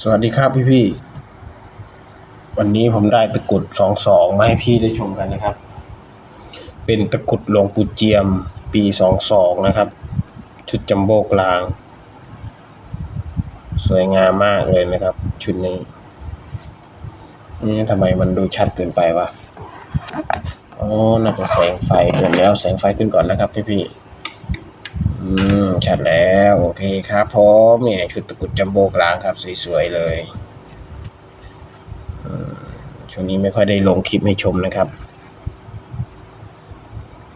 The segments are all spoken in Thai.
สวัสดีครับพี่พี่วันนี้ผมได้ตะกรุดสองสองมาให้พี่ได้ชมกันนะครับ เป็นตะกรุดหลวงปู่เจียมปีสองสองนะครับ ชุดจัมโบ้กลาง สวยงามมากเลยนะครับ ชุดนี้นี่ทำไมมันดูชัดเกินไปวะอ๋อน่าจะแสงไฟเดี๋ยวแลวแสงไฟขึ้นก่อนนะครับพี่พี่ อืม ชัดแล้ว โอเคครับผมเนี่ยชุดตะกุดจัมโบ้กลางครับ สวยๆเลยอืมช่วงนี้ไม่ค่อยได้ลงคลิปให้ชมนะครับ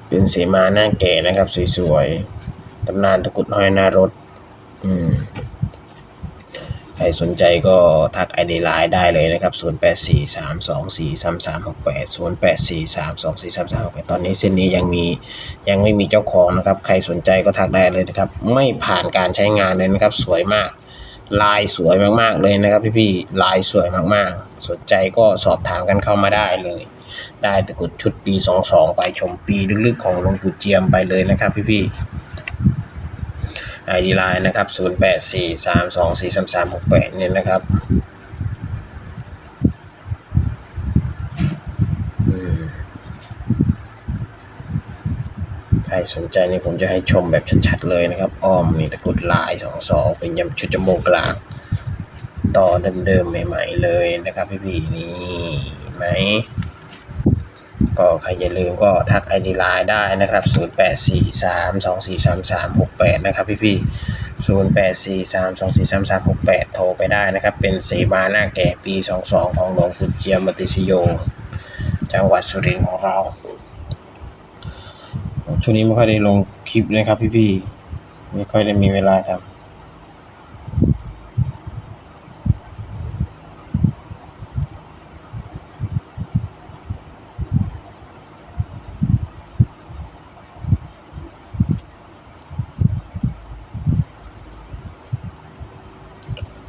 เป็นเสมาหน้าแก่นะครับ สวยๆตำนานตะกุดห้อยหน้ารถ อืม ใครสนใจก็ทักไอเดียไลน์ได้เลยนะครับ 0 8 4 3 2 4 3 3 6 8 0 8 4 3 2 4 3 3 6 8 ตอนนี้เส้นนี้ยังมียังไม่มีเจ้าของนะครับ ใครสนใจก็ทักได้เลยนะครับ ไม่ผ่านการใช้งานเลยนะครับ สวยมาก ลายสวยมากๆเลยนะครับ พี่ๆ ลายสวยมากๆ สนใจก็สอบถามกันเข้ามาได้เลย ได้ตะกรุดชุดปี 22 ไปชมปีลึกๆ ของหลวงปู่เจียมไปเลยนะครับ พี่ๆ ไอดีไลน์นะครับ 0 8 4 3 2 4 3 3 6 8 เนี่ยนะครับใครสนใจนี่ผมจะให้ชมแบบชัดๆเลยนะครับ อ้อมนี่ตะกุดลายสองสองเป็นยำชุดจมูกกลาง ต่อเดิมๆใหม่ ๆ เลยนะครับ พี่ๆนี่ไหม ก็ใครอย่าลืมก็ทักไอดีไลน์ได้นะครับ 0 8 4 3 2 4 3 3 6 8 นะครับพี่พี่0 8 4 3 2 4 3 3 6 8 โทรไปได้นะครับ เป็นเสมาหน้าแก่ปี 22 ของหลวงปู่เจียมมติชโย จังหวัดสุรินทร์ของเรา ช่วงนี้ไม่ค่อยได้ลงคลิปนะครับพี่พี่ไม่ค่อยได้มีเวลาทำ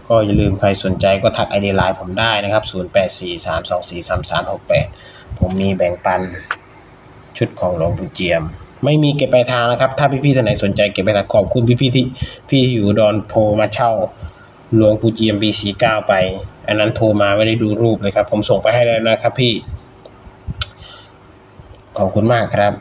ก็อย่าลืมใครสนใจก็ทักไอดียไลน์ผมได้นะครับ 0843243368 ผมมีแบ่งปันชุดของหลวงปู่เจียม ไม่มีเก็บปลายทางนะครับ ถ้าพี่ๆท่านไหนสนใจเก็บปลายทางขอบคุณพี่ๆที่พี่อยู่ดอนโทรมาเช่าหลวงปู่เจียมปี49ไป อันนั้นโทรมาไม่ได้ดูรูปเลยครับ ผมส่งไปให้แล้วนะครับพี่ ขอบคุณมากครับ